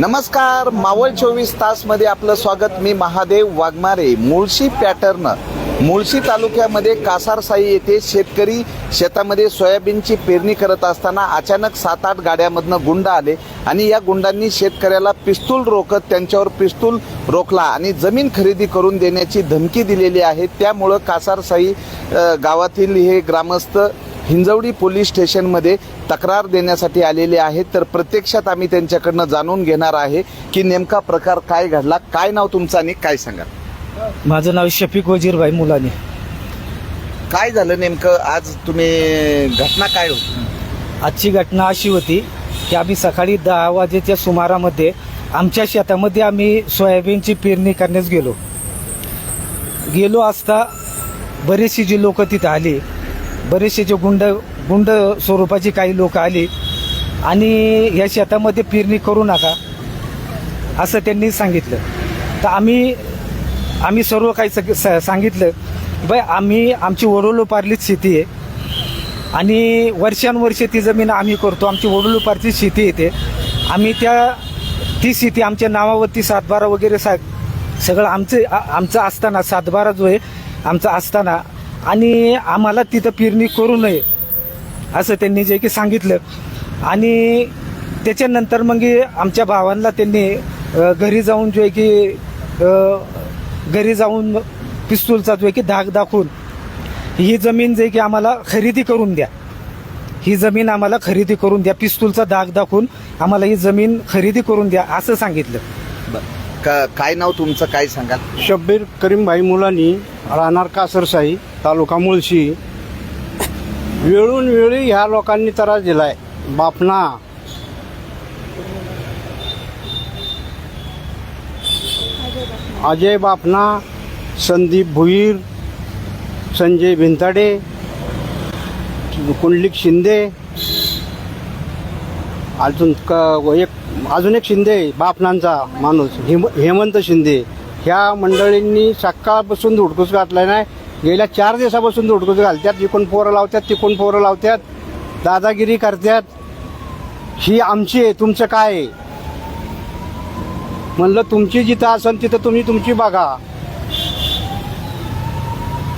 नमस्कार मावळ चोवीस तासमध्ये आपलं स्वागत. मी महादेव वाघमारे मुळशी पॅटर्न. मुळशी तालुक्यामध्ये कासारसाई येथे शेतकरी शेतामध्ये सोयाबीनची पेरणी करत असताना अचानक सात आठ गाड्यामधनं गुंड आले आणि या गुंडांनी शेतकऱ्याला पिस्तूल रोखत त्यांच्यावर पिस्तूल रोखला आणि जमीन खरेदी करून देण्याची धमकी दिलेली आहे. त्यामुळं कासारसाई गावातील हे ग्रामस्थ हिंजवडी पोलीस स्टेशनमध्ये तक्रार देण्यासाठी आलेले आहेत. तर प्रत्यक्षात आम्ही त्यांच्याकडनं जाणून घेणार आहे की नेमका प्रकार काय घडला काय नाव तुमचं आणि काय सांगा? माझं नाव शफिक वजीरभाई मुलानी. काय झालं नेमकं? आज तुम्ही घटना काय होती? आजची घटना अशी होती की आम्ही सकाळी दहा वाजेच्या सुमारामध्ये आमच्या शेतामध्ये आम्ही सोयाबीनची पेरणी करण्यास गेलो. गेलो असता बरेचसे जे लोक तिथं आले बरेचसे जे गुंड गुंड स्वरूपाची काही लोक आली आणि या शेतामध्ये पेरणी करू नका असं त्यांनी सांगितलं. तर आम्ही आम्ही सर्व काही सग- स- सांगितलं बाय आम्ही आमची वडोलोपार्लीच शेती आहे आणि वर्षानुवर्षे ती जमीन आम्ही करतो. आमची वडोलोपारची शेती येते. आम्ही त्या ती शेती आमच्या नावावरती सातबारा वगैरे सा सगळं आमचं आमचं असताना सातबारा जो आहे आमचा असताना आणि आम्हाला तिथं पेरणी करू नये असं त्यांनी जे की सांगितलं. आणि त्याच्यानंतर मग आमच्या भावांना त्यांनी घरी जाऊन जो आहे की घरी जाऊन पिस्तूलचा जो आहे की धाक दाखवून ही जमीन जे आहे की आम्हाला खरेदी करून द्या. ही जमीन आम्हाला खरेदी करून द्या. पिस्तूलचा धाक दाखवून आम्हाला ही जमीन खरेदी करून द्या असं सांगितलं. बरं. का- काय नाव तुमचं काय सांगाल? शब्बीर करीमभाई मुलानी राहणार कासरसाई तालुका मुळशी. वेळून वेळी ह्या लोकांनी त्रास दिलाय. बापना. अजय बापना संदीप भुईर संजय भिंताडे कुंडलिक शिंदे. अजून क एक अजून एक शिंदे बापनांचा माणूस हेम हेमंत शिंदे. ह्या मंडळींनी सकाळपासून धुडकूस घातलाय नाही गेल्या चार दिवसापासून धुडकूस घालतात इकून पोरं लावतात तिकून पोरं लावतात दादागिरी करतात ही आमची आहे तुमचं काय आहे? म्हणलं तुमची जिथं असेल तिथं तुम्ही तुमची बघा.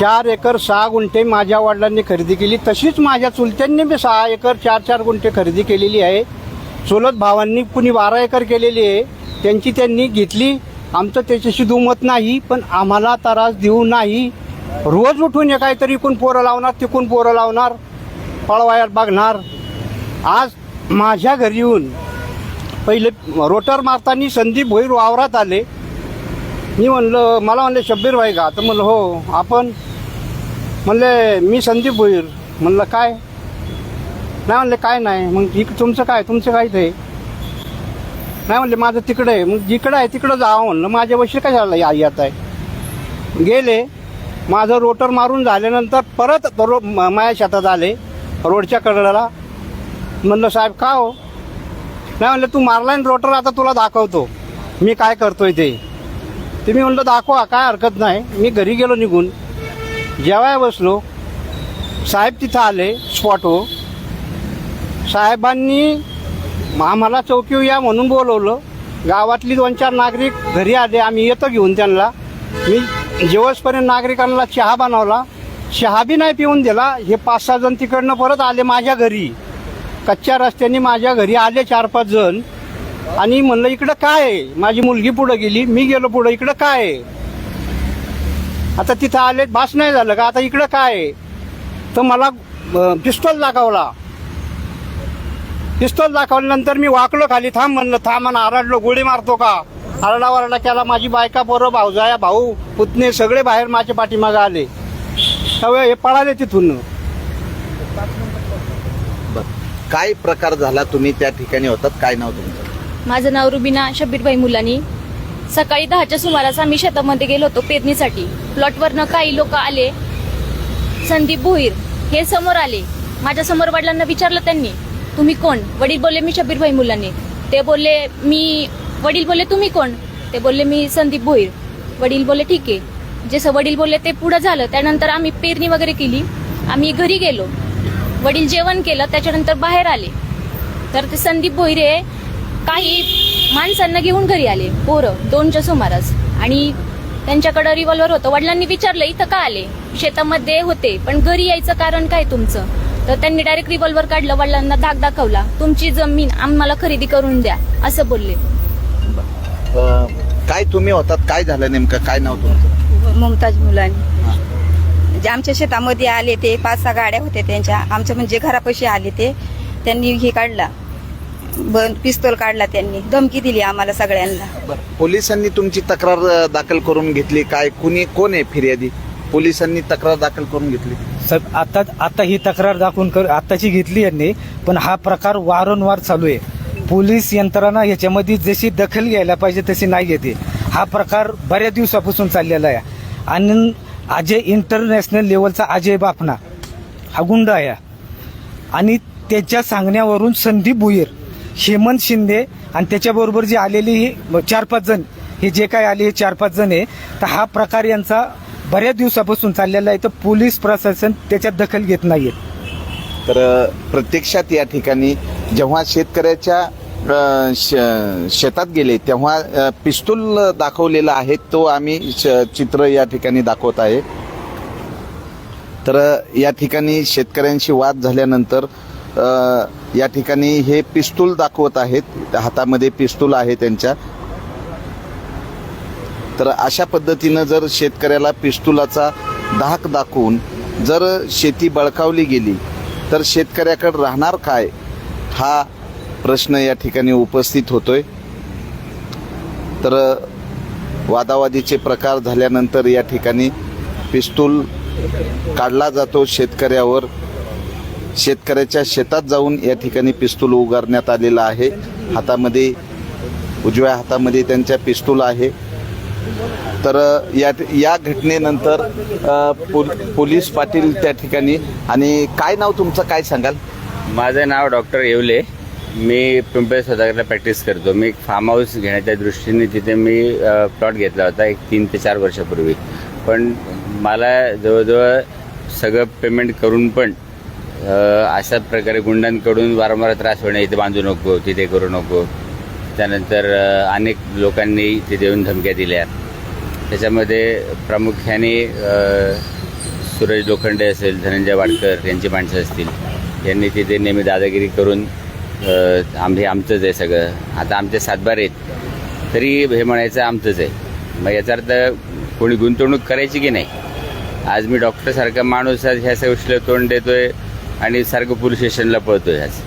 चार एकर सहा गुंठे माझ्या वडिलांनी खरेदी केली तशीच माझ्या चुलत्यांनी बी सहा एकर चार चार गुंठे खरेदी केलेली आहे. चुलत भावांनी कुणी बारा एकर केलेली आहे त्यांची त्यांनी घेतली. आमचं त्याच्याशी दुमत नाही पण आम्हाला त्रास देऊ नाही. रोज उठून हे काहीतरी इकून पोरं लावणार तिकून पोरं लावणार? पळवायात बघणार. आज माझ्या घरी येऊन पहिले रोटर मारताना संदीप भोईर वावरात आले. मी म्हणलं मला म्हणले शब्बीर भाई का तर म्हणलं हो आपण. म्हणले मी संदीप भोईर. म्हणलं काय? नाही म्हणले काय नाही. मग इक तुमचं काय? तुमचं काय ते? नाही म्हणले माझं तिकडं आहे. मग जिकडं आहे तिकडं जावं म्हणलं. माझ्या वशी कशाला या- येत आहे? गेले. माझं रोटर मारून झाल्यानंतर परत रो म- माझ्या शेतात आले. रोडच्या कडेला. म्हणलं साहेब का हो? नाही म्हणलं तू मारलाय ना रोटर आता तुला दाखवतो. मी काय करतोय ते? ते म्हणलं दाखवा काय हरकत नाही. मी घरी गेलो निघून. जेवाय बसलो. साहेब तिथं आले स्पॉटवर साहेबांनी आम्हाला चौकी या म्हणून बोलवलं. गावातली दोन चार नागरिक घरी आले आम्ही येतो घेऊन त्यांना. मी जेवसपर्यंत नागरिकांना चहा बनवला चहा बी नाही पिऊन दिला. हे पाच सहा जण तिकडनं परत आले माझ्या घरी. कच्च्या रस्त्याने माझ्या घरी आले चार पाच जण. आणि म्हणलं इकडं काय आहे? माझी मुलगी पुढं गेली मी गेलो पुढं इकडं काय आहे? आता तिथं आले भास नाही झालं का? आता इकडं काय आहे? तर मला पिस्तॉल दाखवला पिस्तॉल दाखवल्यानंतर मी वाकलो खाली थांब म्हणलं थांब आणि आरडलो गोळी मारतो का? आरडा वरडा केला माझी बायका पोरं भाऊजाया भाऊ पुतणे सगळे बाहेर माझ्या पाठीमागे आले. त्यावेळी हे पळाले तिथून. बरं. काय प्रकार झाला तुम्ही त्या ठिकाणी होतात? काय नाव तुमचं? माझं नाव रुबिना शब्बीरबाई मुलानी. सकाळी दहाच्या सुमारास आम्ही शेतामध्ये गेलो होतो पेरणीसाठी. प्लॉटवरनं काही लोक आले. संदीप भोईर हे समोर आले. माझ्यासमोर वडिलांना विचारलं त्यांनी. तुम्ही कोण? वडील बोलले मी शबीर भाई मुलांनी. ते बोलले मी वडील बोलले तुम्ही कोण? ते बोलले मी संदीप भोईर. वडील बोलले ठीक आहे. जसं वडील बोलले ते पुढं झालं. त्यानंतर आम्ही पेरणी वगैरे केली. आम्ही घरी गेलो. वडील जेवण केलं त्याच्यानंतर बाहेर आले. तर ते संदीप भोईरे काही माणसांना घेऊन घरी आले. पोरं दोनच्या सुमारास. आणि त्यांच्याकडे रिव्हॉल्वर होतं. वडिलांनी विचारलं इथं का आले? शेतामध्ये होते. पण घरी यायचं कारण काय तुमचं? तर त्यांनी डायरेक्ट रिव्हॉल्वर काढलं वडिलांना धाक दाखवला तुमची जमीन आम्हाला खरेदी करून द्या असं बोलले. काय तुम्ही होतात? काय झालं नेमकं? काय नाव तुमचं? मुमताज मुलांनी. जे आमच्या शेतामध्ये आले ते पाच सहा गाड्या होत्या त्यांच्या. आमच्या म्हणजे घरापाशी आले ते. त्यांनी हे काढला. बंद पिस्तोल काढला त्यांनी. धमकी दिली आम्हाला सगळ्यांना. पोलिसांनी तुमची तक्रार अ, दाखल करून घेतली? काय कुणी कोण आहे फिर्यादी? पोलिसांनी तक्रार दाखल करून घेतली? साहेब आता आता ही तक्रार दाखवून कर आताची घेतली यांनी पण हा प्रकार वारंवार चालू आहे. पोलीस यंत्रणा याच्यामध्ये जशी दखल घ्यायला पाहिजे तशी नाही घेते. हा प्रकार बऱ्याच दिवसापासून चाललेला आहे. आणि अजय इंटरनॅशनल लेवलचा अजय बापना हा गुंड आहे. आणि त्याच्या सांगण्यावरून संदीप भुईर हेमंत शिंदे आणि त्याच्याबरोबर जे आलेली ही चार पाच जण हे जे काय आले हे चार पाच जण आहे तर हा प्रकार यांचा बऱ्याच दिवसापासून चाललेला आहे तर पोलीस प्रशासन त्याच्यात दखल घेत नाहीये. तर प्रत्यक्षात या ठिकाणी जेव्हा शेतकऱ्याच्या शेतात गेले तेव्हा पिस्तूल दाखवलेला आहे तो आम्ही श- चित्र या ठिकाणी दाखवत आहे. तर या ठिकाणी शेतकऱ्यांशी वाद झाल्यानंतर या ठिकाणी हे पिस्तूल दाखवत आहेत हातामध्ये पिस्तूल आहे त्यांच्या. तर अशा पद्धतीनं जर शेतकऱ्याला पिस्तुलाचा धाक दाखवून जर शेती बळकावली गेली तर शेतकऱ्याकडे राहणार काय? हा प्रश्न या ठिकाणी उपस्थित होतोय. तर वादावादीचे प्रकार झाल्यानंतर या ठिकाणी पिस्तूल काढला जातो शेतकऱ्यावर. शेतकऱ्याच्या शेतात जाऊन या ठिकाणी पिस्तूल उगारण्यात आलेला आहे. हातामध्ये उजव्या हातामध्ये त्यांच्या पिस्तूल आहे. तर या या घटनेनंतर पोल- पोलीस पाटील त्या ठिकाणी. आणि काय नाव तुमचं? काय सांगाल? माझं नाव डॉक्टर येवले. मी पिंपळे सदागरला प्रॅक्टिस करतो. मी एक फार्म हाऊस घेण्याच्या दृष्टीने तिथे मी प्लॉट घेतला होता एक तीन ते चार वर्षापूर्वी. पण मला जवळजवळ सगळं पेमेंट करून पण अशा प्रकारे गुंडांकडून वारंवार त्रास होणे इथे बांधू नको तिथे करू नको. त्यानंतर अनेक लोकांनी तिथे येऊन धमक्या दिल्या त्याच्यामध्ये प्रामुख्याने सूरज सुरेश लोखंडे असेल धनंजय वाडकर यांची माणसं असतील यांनी तिथे नेहमी दादागिरी करून आम्ही आमचंच आहे सगळं. आता आमचे सातबार आहेत. तरी हे म्हणायचं आमचंच आहे. मग याचा अर्थ कोणी गुंतवणूक करायची की नाही? आज मी डॉक्टरसारखा माणूस आज ह्या सगळ्या गोष्टीला तोंड देतोय आणि सारखं पोलीस स्टेशनला पळतोय आज.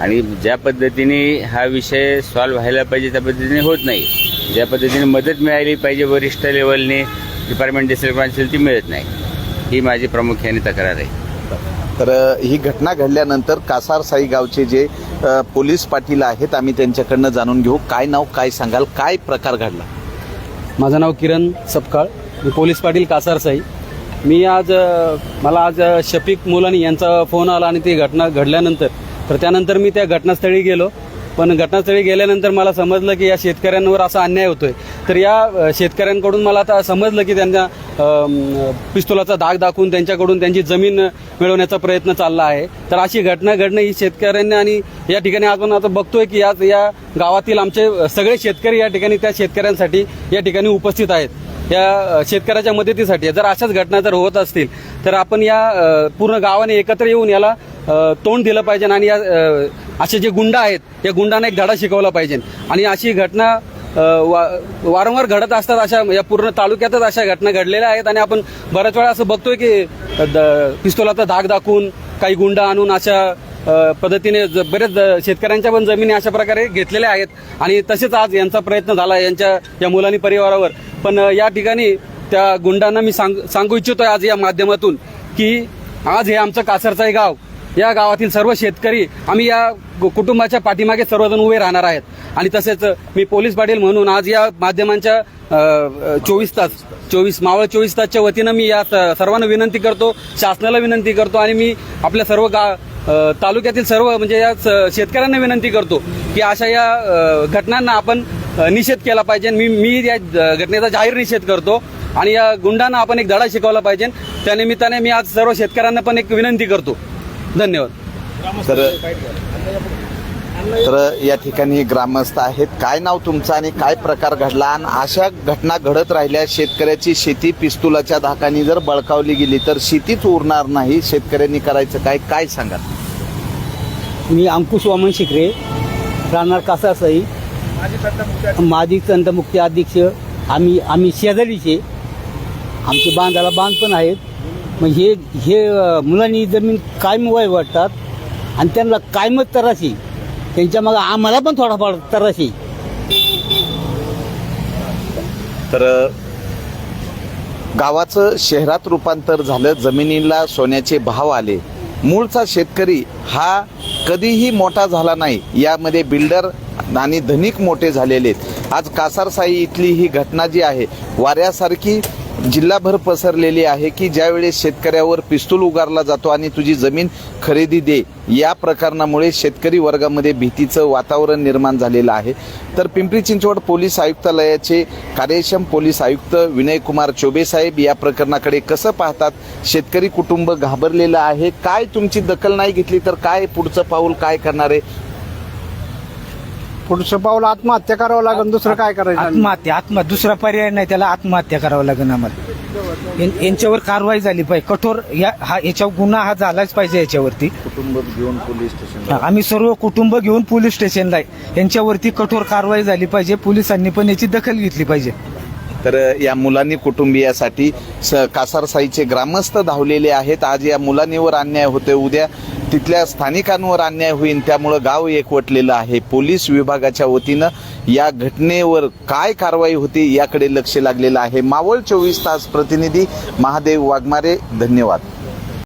आणि ज्या पद्धतीने हा विषय सॉल्व्ह व्हायला पाहिजे त्या पद्धतीने होत नाही. ज्या पद्धतीने मदत मिळाली पाहिजे वरिष्ठ लेवलने डिपार्टमेंट असेल ती मिळत नाही. ही माझी प्रामुख्याने तक्रार आहे. तर ही घटना घडल्यानंतर कासारसाई गावचे जे पोलीस पाटील आहेत आम्ही त्यांच्याकडनं जाणून घेऊ. काय नाव काय सांगाल काय प्रकार घडला? माझं नाव किरण सपकाळ. मी पोलीस पाटील कासारसाई. मी आज मला आज शफीक मुलानी यांचा फोन आला आणि ती घटना घडल्यानंतर तर त्यानंतर मी त्या घटनास्थळी गेलो. पण घटनास्थळी गेल्यानंतर मला समजलं की या शेतकऱ्यांवर असा अन्याय होतोय. तर या शेतकऱ्यांकडून मला आता समजलं की त्यांना पिस्तुलाचा दाग दाखवून त्यांच्याकडून त्यांची जमीन मिळवण्याचा प्रयत्न चालला आहे. तर अशी घटना घडणं ही शेतकऱ्यांनी आणि या ठिकाणी आपण आता बघतोय की आज या गावातील आमचे सगळे शेतकरी या ठिकाणी त्या शेतकऱ्यांसाठी या ठिकाणी उपस्थित आहेत. या शेतकऱ्याच्या मदतीसाठी. जर अशाच घटना जर होत असतील तर आपण या पूर्ण गावाने एकत्र येऊन याला तोंड दिलं पाहिजे आणि या असे जे गुंड आहेत या गुंडांना एक धडा शिकवला पाहिजे. आणि अशी घटना वा- वारंवार घडत असतात अशा या पूर्ण तालुक्यातच अशा घटना घडलेल्या आहेत आणि आपण बऱ्याच वेळा असं बघतोय की द- पिस्तोलाचा धाक दाखवून काही गुंड आणून अशा पद्धतीने ज- बरेच शेतकऱ्यांच्या पण जमिनी अशा प्रकारे घेतलेल्या आहेत. आणि तसेच आज यांचा प्रयत्न झाला यांच्या या मुलांनी परिवारावर. पण या ठिकाणी त्या गुंडांना मी सांग सांगू इच्छितो आज या माध्यमातून की आज हे आमचं कासरचाई गाव या गावातील सर्व शेतकरी आम्ही या कु- कुटुंबाच्या पाठीमागे सर्वजण उभे राहणार आहेत. आणि तसेच मी पोलीस पाटील म्हणून आज या माध्यमांच्या चोवीस तास चोवीस मावळ चोवीस तासच्या वतीनं मी या सर्वांना विनंती करतो शासनाला विनंती करतो आणि मी आपल्या सर्व गा तालुक्यातील सर्व म्हणजे या स- शेतकऱ्यांना विनंती करतो की अशा या घटनांना आपण निषेध केला पाहिजे मी मी या घटनेचा जाहीर निषेध करतो आणि या गुंडांना आपण एक धडा शिकवला पाहिजे. त्यानिमित्ताने मी आज सर्व शेतकऱ्यांना पण एक विनंती करतो. धन्यवाद. तर तर या ठिकाणी ग्रामस्थ आहेत. काय नाव तुमचं आणि काय प्रकार घडला? आणि अशा घटना घडत राहिल्या शेतकऱ्याची शेती पिस्तुलाच्या धाकाने जर बळकावली गेली तर शेतीच उरणार नाही. शेतकऱ्यांनी करायचं काय? काय सांगा मी अंकुश वामन शिकरे राहणार कासासाई. माजी तंटमुक्ती अध्यक्ष. आम्ही आम्ही शेजारीचे. आमचे बांधाला बांध पण आहेत. मग हे हे मुलांनी जमीन कायम वय वाटतात आणि त्यांना कायमच तराशी. त्यांच्या मग आम्हाला पण थोडाफार तराशी. तर गावाचं शहरात रूपांतर झालं जमिनीला सोन्याचे भाव आले. मूळचा शेतकरी हा कधीही मोठा झाला नाही. यामध्ये बिल्डर आणि धनिक मोठे झालेले आहेत. आज कासारसाई इथली ही घटना जी आहे वाऱ्यासारखी जिल्हाभर पसरलेली आहे की ज्यावेळेस शेतकऱ्यावर पिस्तूल उगारला जातो आणि तुझी जमीन खरेदी दे या प्रकरणामुळे शेतकरी वर्गामध्ये भीतीचं वातावरण निर्माण झालेलं आहे. तर पिंपरी चिंचवड पोलीस आयुक्तालयाचे कार्यक्षम पोलीस आयुक्त विनयकुमार चोबे साहेब या प्रकरणाकडे कसं पाहतात? शेतकरी कुटुंब घाबरलेलं आहे. काय तुमची दखल नाही घेतली तर काय पुढचं पाऊल काय करणार आहे? पुढचं पाऊल आत्महत्या करावं लागेल दुसरं काय करायचं? आत्महत्या आत्महत्या दुसरा पर्याय नाही त्याला आत्महत्या करावं लागेल आम्हाला. यां- यांच्यावर कारवाई झाली पाहिजे. कठोर या हा याच्यावर गुन्हा हा झालाच पाहिजे याच्यावरती. कुटुंब घेऊन पोलीस स्टेशन आम्ही सर्व कुटुंब घेऊन पोलीस स्टेशनला आहे. यांच्यावरती कठोर कारवाई झाली पाहिजे. पोलिसांनी पण याची दखल घेतली पाहिजे. तर या मुलांनी कुटुंबियासाठी स कासारसाईचे ग्रामस्थ धावलेले आहेत. आज या मुलांनीवर अन्याय होते उद्या तिथल्या स्थानिकांवर अन्याय होईल. त्यामुळं गाव एकवटलेलं आहे. पोलीस विभागाच्या वतीनं या घटनेवर काय कारवाई होती याकडे लक्ष लागलेलं आहे. मावळ चोवीस तास प्रतिनिधी महादेव वाघमारे. धन्यवाद.